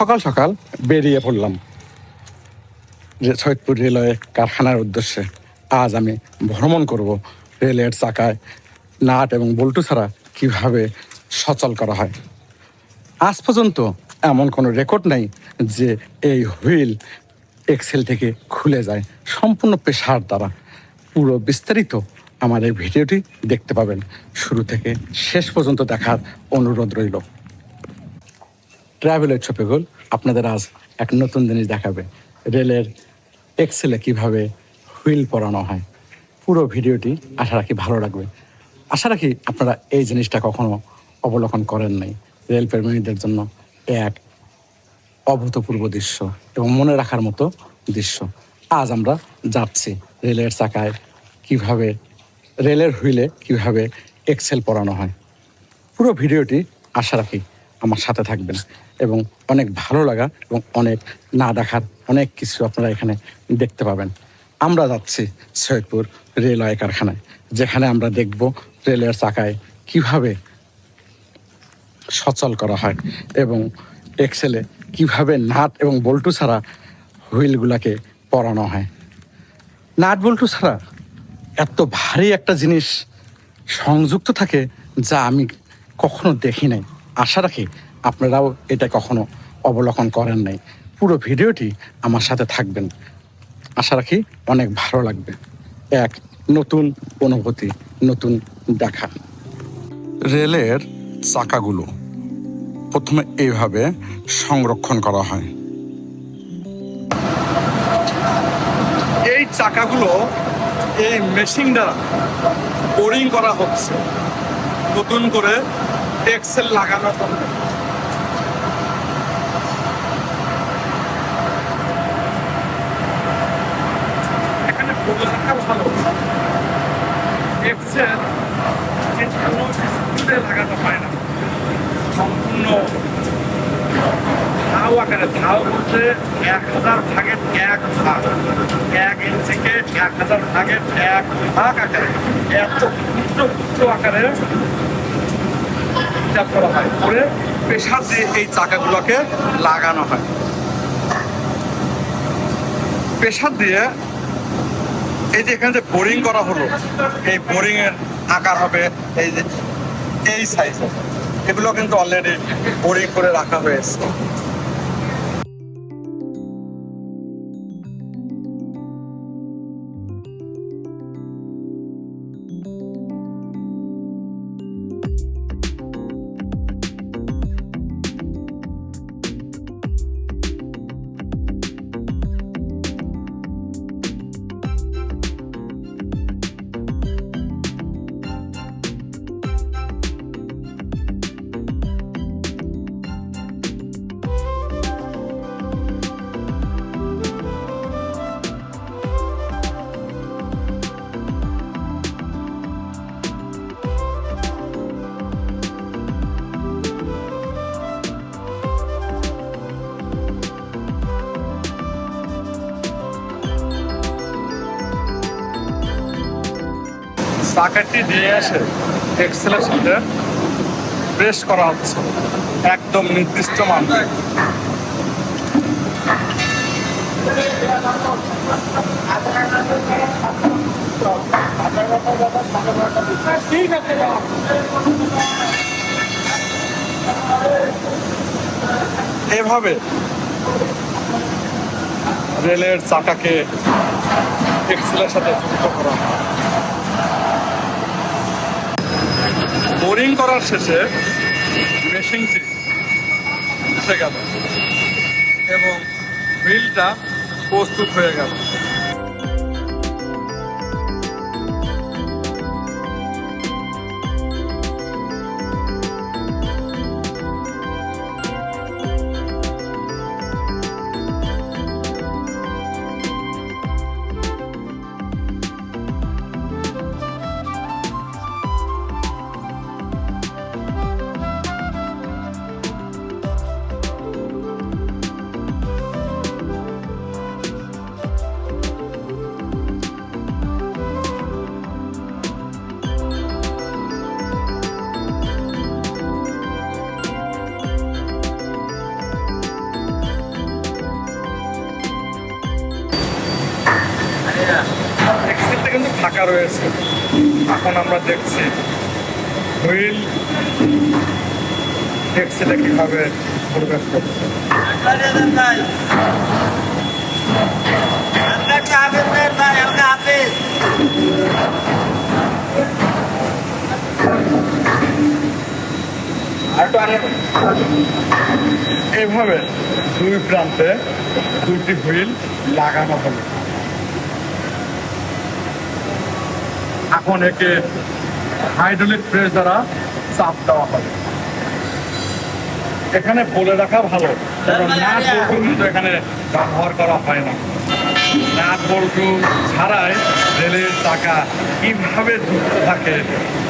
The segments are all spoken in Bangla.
সকাল সকাল বেরিয়ে পড়লাম যে সৈয়দপুর রেলওয়ে কারখানার উদ্দেশ্যে। আজ আমি ভ্রমণ করব রেলের চাকায় নাট এবং বল্টু ছাড়া কীভাবে সচল করা হয়। আজ পর্যন্ত এমন কোনো রেকর্ড নেই যে এই হুইল এক্সেল থেকে খুলে যায় সম্পূর্ণ পেশার দ্বারা। পুরো বিস্তারিত আমার এই ভিডিওটি দেখতে পাবেন। শুরু থেকে শেষ পর্যন্ত দেখার অনুরোধ রইল। ট্রাভেলের ছপিগুল আপনাদের আজ এক নতুন জিনিস দেখাবে। রেলের এক্সেলে কীভাবে হুইল পরানো হয়। পুরো ভিডিওটি আশা রাখি ভালো লাগবে। আশা রাখি আপনারা এই জিনিসটা কখনো অবলোকন করেন নাই। রেল প্রেমীদের জন্য এক অভূতপূর্ব দৃশ্য এবং মনে রাখার মতো দৃশ্য। আজ আমরা যাচ্ছি রেলের চাকায় কীভাবে, রেলের হুইলে কীভাবে এক্সেল পরানো হয়। পুরো ভিডিওটি আশা রাখি আমার সাথে থাকবেন। এবং অনেক ভালো লাগা এবং অনেক না দেখার অনেক কিছু আপনারা এখানে দেখতে পাবেন। আমরা যাচ্ছি সৈয়দপুর রেলওয়ে কারখানায়, যেখানে আমরা দেখব রেলের চাকায় কীভাবে সচল করা হয় এবং এক্সেলে কীভাবে নাট এবং বল্টু ছাড়া হুইলগুলোকে পরানো হয়। নাট বল্টু ছাড়া এত ভারী একটা জিনিস সংযুক্ত থাকে যা আমি কখনো দেখি নাই। আশা রাখি আপনারাও এটা কখনো অবলোকন করেন নাই। পুরো ভিডিওটি আমার সাথে থাকবেন। আশা রাখি অনেক ভালো লাগবে। এক নতুন অনুভূতি নতুন দেখা। রেলের চাকাগুলো প্রথমে এইভাবে সংরক্ষণ করা হয়। এই চাকাগুলো এই মেশিন দ্বারা বোরিং করা হচ্ছে। নতুন করে এক্সেল লাগানো হবে এখানে রাখা ভালো। এক্সেল কোনো স্কুলে লাগানো হয় না। সম্পূর্ণ ধাও আকারে। ধাও বলতে এক হাজার ভাগের এক ভাগ। এক ইঞ্চিকে এক হাজার ভাগের এক ভাগ আকারে। এত ক্ষুদ্র ক্ষুদ্র আকারে হিসাব করা হয়। করে প্রেশার দিয়ে এই চাকাগুলোকে লাগানো হয়। প্রেশার দিয়ে এই যে এখানে যে বোরিং করা হলো, এই বোরিং এর আকার হবে এই যে এই সাইজ এগুলো কিন্তু অলরেডি বোরিং করে রাখা হয়েছে। চাকাটি দিয়ে এসে এক্সেলের সাথে প্রেস করা হচ্ছে। একদম নির্দিষ্ট মান। এভাবে রেলের চাকাকে এক্সেলের সাথে যুক্ত করা হয়। বোরিং করার শেষে মেশিনটি এসে গেল এবং হুইলটা প্রস্তুত হয়ে গেল। আমরা দেখছি। হুইল এক্সেলে কীভাবে প্রবেশ করছে? এইভাবে দুই প্রান্তে দুটি হুইল লাগানো হবে এখন একে হাইড্রোলিক প্রেস দ্বারা চাপ দেওয়া হবে এখানে বলে রাখা ভালো নাট বল্টু কিন্তু এখানে ব্যবহার করা হয় না। নাট বল্টু ছাড়াই রেলের চাকা কীভাবে যুক্ত থাকে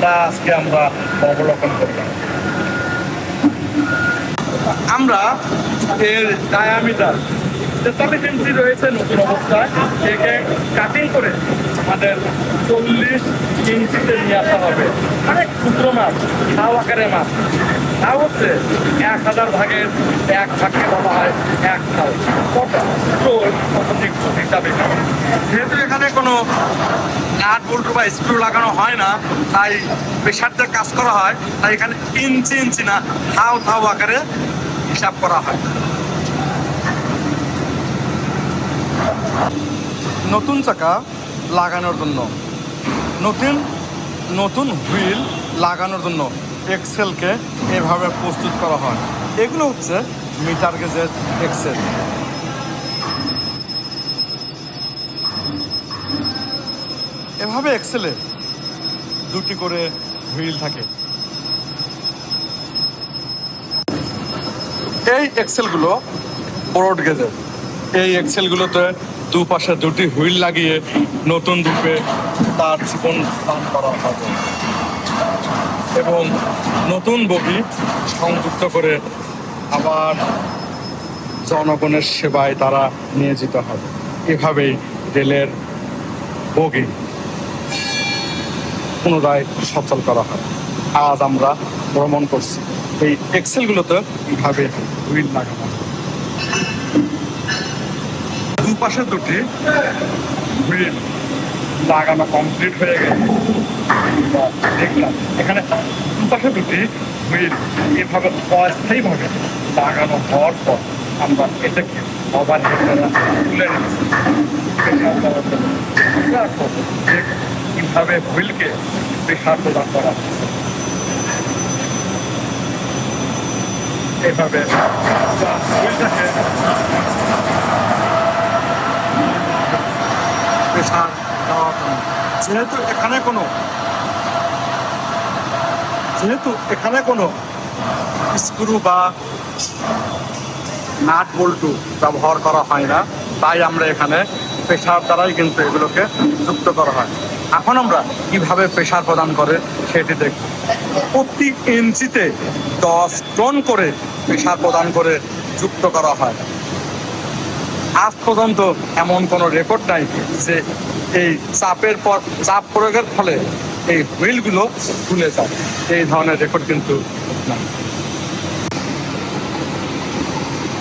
তা আজকে আমরা অবলোকন করলাম আমরা এর ডায়ামিটার তেতাল্লিশ ইঞ্চি রয়েছে নতুন অবস্থায় একে কাটিং করে আমাদের চল্লিশ ইঞ্চিতে নিয়ে আসা হবে। অনেক ক্ষুদ্র মাছ খাও আকারের মাছ। তা হচ্ছে এক হাজার ভাগের এক ভাগকে বলা হয় এক খাও কত হিসাবে যেহেতু এখানে কোনো নাট, বল্টু বা স্ক্রু লাগানো হয় না, তাই প্রেশার দিয়ে কাজ করা হয়। তাই এখানে ইঞ্চি ইঞ্চি না থাও থাও আকারে হিসাব করা হয়। নতুন চাকা লাগানোর জন্য। নতুন নতুন হুইল লাগানোর জন্য এক্সেলকে এভাবে প্রস্তুত করা হয়। এগুলো হচ্ছে মিটার গেজের এক্সেল এভাবে এক্সেলে দুটি করে হুইল থাকে। এই এক্সেলগুলো ব্রড গেজের এই এক্সেলগুলোতে দুপাশে দুটি হুইল লাগিয়ে নতুন রূপে তার জীবন স্থান করা হবে। এবং নতুন বগি সংযুক্ত করে আবার জনগণের সেবায় তারা নিয়োজিত হবে। এভাবেই রেলের বগি পুনরায় সচল করা হয়। আজ আমরা ভ্রমণ করছি। এই এক্সেলগুলোতে এইভাবে হুইল লাগানো দুপাশে দুটি হুইল লাগানো কমপ্লিট হয়ে গেছে। দেখলাম। এখানে দুপাশে দুটি হুইল এভাবে অস্থায়ীভাবে লাগানো হওয়ার পর আমরা এটাকে দ্বারা তুলে নিচ্ছি। কীভাবে হুইলকে প্রেশার প্রদান করা এভাবে হুইলটাকে দেওয়ার জন্য যেহেতু এখানে কোনো যেহেতু এখানে কোনো স্ক্রু বা নাট বল্টু ব্যবহার করা হয় না, তাই আমরা এখানে প্রেশার দ্বারাই কিন্তু এগুলোকে যুক্ত করা হয়। এখন আমরা কীভাবে প্রেশার প্রদান করে সেটি দেখব। প্রতি ইঞ্চিতে দশ টন করে প্রেশার প্রদান করে যুক্ত করা হয়। আজ পর্যন্ত এমন কোনো রেকর্ড নাই যে এই চাপের পর, চাপ প্রয়োগের ফলে এই হুইলগুলো খুলে যায়। এই ধরনের রেকর্ড কিন্তু না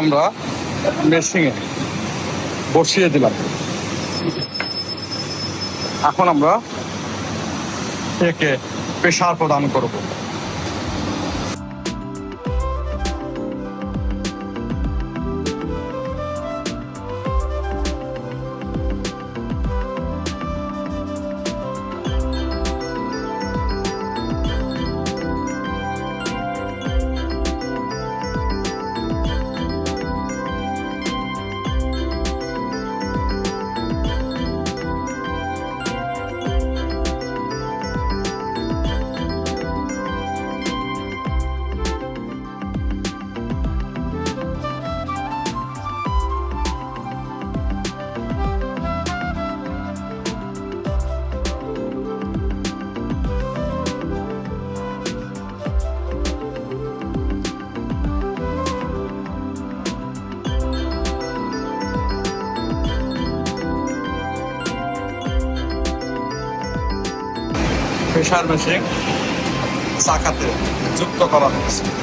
আমরা মেশিনে বসিয়ে দিলাম। এখন আমরা একে প্রেশার প্রদান করব। প্রেশার শাখাতে যুক্ত করা হচ্ছে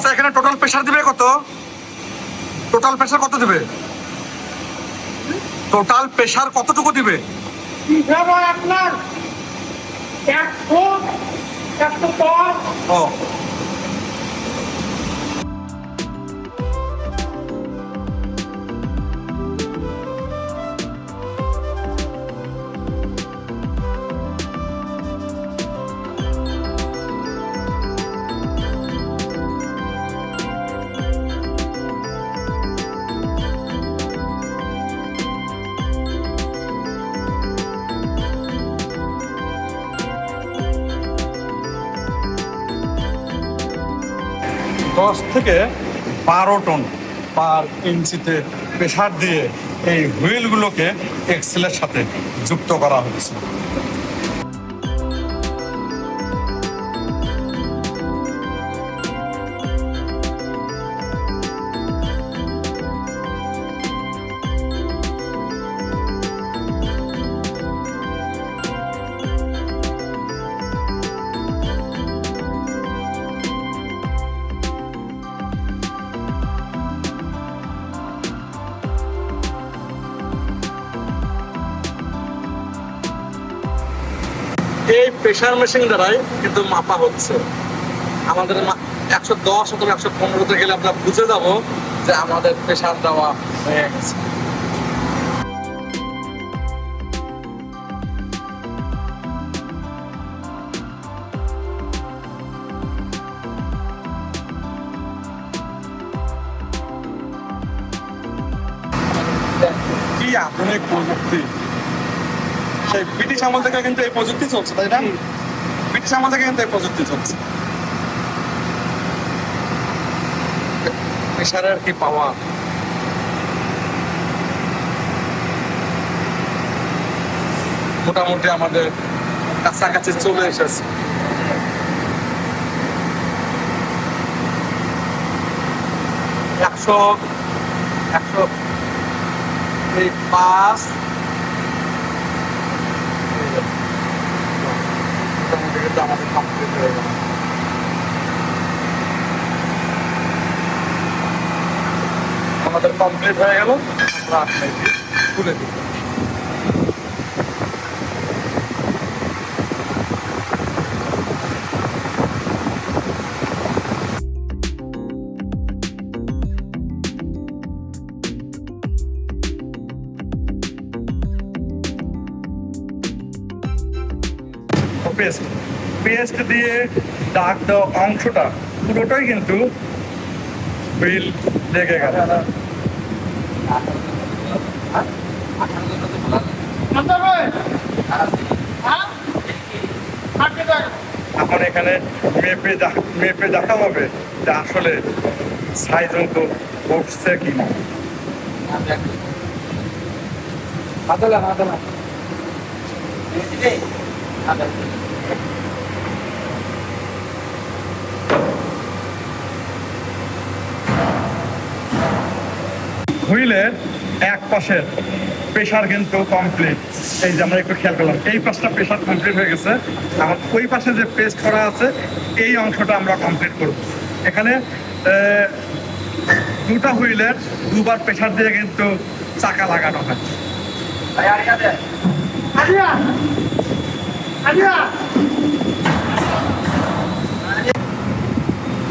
চাচা এখানে টোটাল প্রেশার দিবে কত? টোটাল প্রেশার কত দিবে? টোটাল প্রেশার কতটুকু দিবে? আপনার একশো একশো পাঁচ দশ থেকে বারো টন পার ইঞ্চিতে প্রেশার দিয়ে এই হুইলগুলোকে এক্সেলের সাথে যুক্ত করা হচ্ছে এই প্রেশার মেশিন দ্বারাই কিন্তু মাপা হচ্ছে। আমাদের একশো দশ অথবা একশো পনেরোতে গেলে আমরা বুঝে যাব যে আমাদের প্রেশার দেওয়া হয়ে গেছে। আমল থেকে কিন্তু এই প্রযুক্তি চলছে তাই না? ব্রিটিশ আমল থেকে কিন্তু এই প্রযুক্তি চলছে। কি পাওয়া? মোটামুটি আমাদের কাছাকাছি চলে এসেছে। একশো একশো এই পাঁচ মোটামুটি কিন্তু আমাদের কমপ্লিট হয়ে গেল আমাদের কমপ্লিট হয়ে গেল আমরা আপনাকে তুলে দিব পেস্ট পেস্ট দিয়ে দাগ দেওয়া অংশটা পুরোটাই কিন্তু বিল লেগে গেল। এখন এখানে মেপে মেপে দেখা হবে যে আসলে সাইজ মতো উঠছে কি না। আদলা আদলা হুইলের এক পাশের প্রেশার কিন্তু কমপ্লিট এই যে আমরা একটু খেয়াল করলাম, এই পাশটা প্রেশার কমপ্লিট হয়ে গেছে। আর ওই পাশে যে পেস্ট করা আছে, এই অংশটা আমরা কমপ্লিট করব। এখানে দুটা হুইলের দুবার প্রেশার দিয়ে কিন্তু চাকা লাগানো হয়।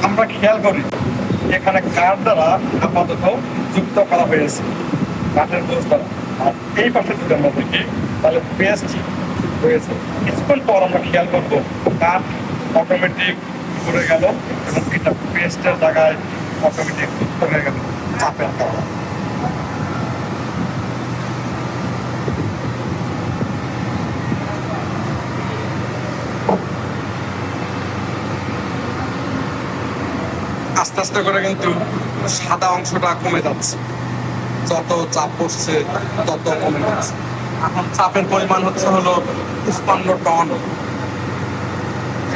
আমরা খেয়াল করি। এখানে কাঠ দ্বারা আপাতত যুক্ত করা হয়েছে, কাঠের বোঝ দ্বারা। আর এই পাশে যদি মধ্যে কি তাহলে পেস্ট হয়েছে। কিছুক্ষণ পর আমরা খেয়াল করব, কাঠ অটোমেটিক ঘুরে গেল এবং এটা পেস্টের জায়গায় অটোমেটিক যুক্ত হয়ে গেল, চাপের কারণে। আস্তে আস্তে করে কিন্তু সাদা অংশটা কমে যাচ্ছে। যত চাপ পড়ছে, তত কমে যাচ্ছে। এখন চাপের পরিমাণ হচ্ছে হলো পঁচপান্ন টন।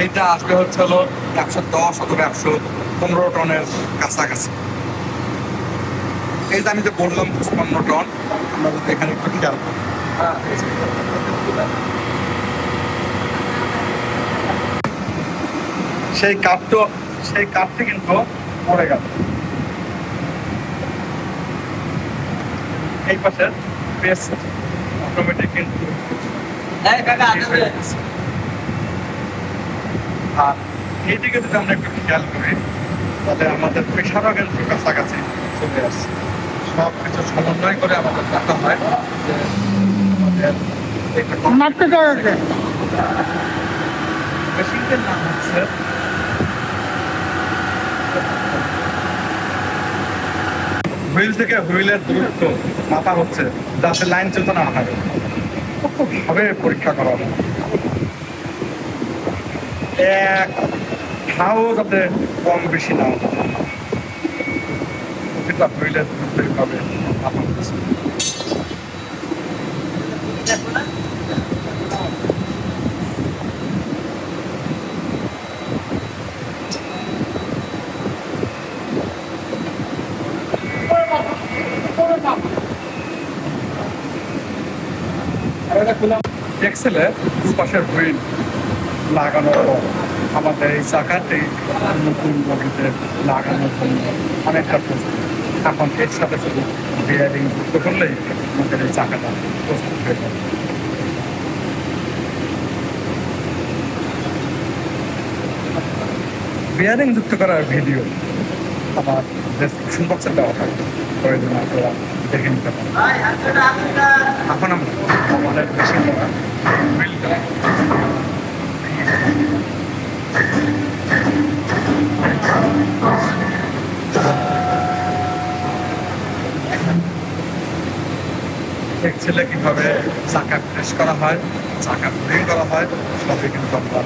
এইটা আসবে হচ্ছে হলো একশো দশ অথবা একশো পনেরো টনের কাছাকাছি। এই যে আমি যে বললাম পঁচপান্ন টন, আমরা যদি এখানে একটু খেয়াল। সেই কাঠটা, সেই কাঠটি কিন্তু পড়ে গেল। এই পাশে বেশ অটোমেটিক কিন্তু আর এইদিকে যদি আমরা একটু খেয়াল করি তাহলে আমাদের পেশারও কিন্তু কাছাকাছি চলে আসছে। সব কিছু সমন্বয় করে আমাদের দেখা হয় যে আমাদের মেশিনটার নাম হচ্ছে হুইল থেকে হুইলের দূরত্ব মাথা হচ্ছে, যাতে লাইন চলতে না হয় ভাবে পরীক্ষা করা হবে। এক ঘাও যাতে কম বেশি না। হুইলের দূরত্ব এইভাবে মাপা হচ্ছে এক্সেলে দুপাশের হুইল লাগানোর পর আমাদের এই চাকাটি নতুন বগিতে লাগানোর জন্য অনেকটা প্রস্তুত। এখন এর সাথে শুধু বিয়ারিং যুক্ত করলেই আমাদের এই চাকাটা প্রস্তুত হয়ে যাবে। বিয়ারিং যুক্ত করার ভিডিও আমার ডেসক্রিপশন বক্সে দেওয়া থাকবে। প্রয়োজন আপনারা দেখে নিতে পারেন এখন আমরা আমাদের ছেলে কীভাবে চাকা প্রেস করা হয়, চাকা ব্রিং করা হয়, সবই কিন্তু আমরা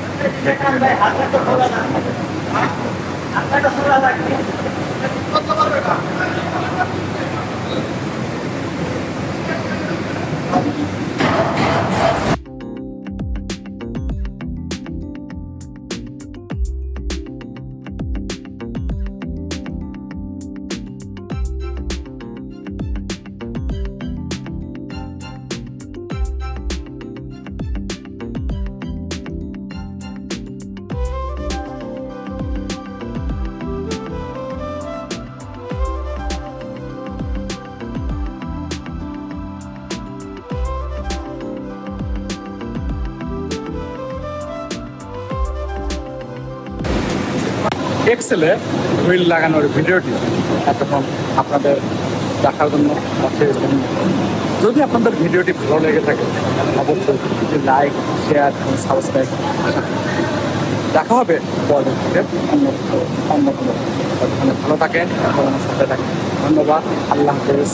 এক্সেলে হুইল লাগানোর ভিডিওটি এতক্ষণ আপনাদের দেখার জন্য যদি আপনাদের ভিডিওটি ভালো লেগে থাকে, অবশ্যই লাইক, শেয়ার সাবস্ক্রাইব দেখা হবে অন্য অন্য কোনো। ভালো থাকেন সাথে থাকেন, ধন্যবাদ, আল্লাহ হাফেজ।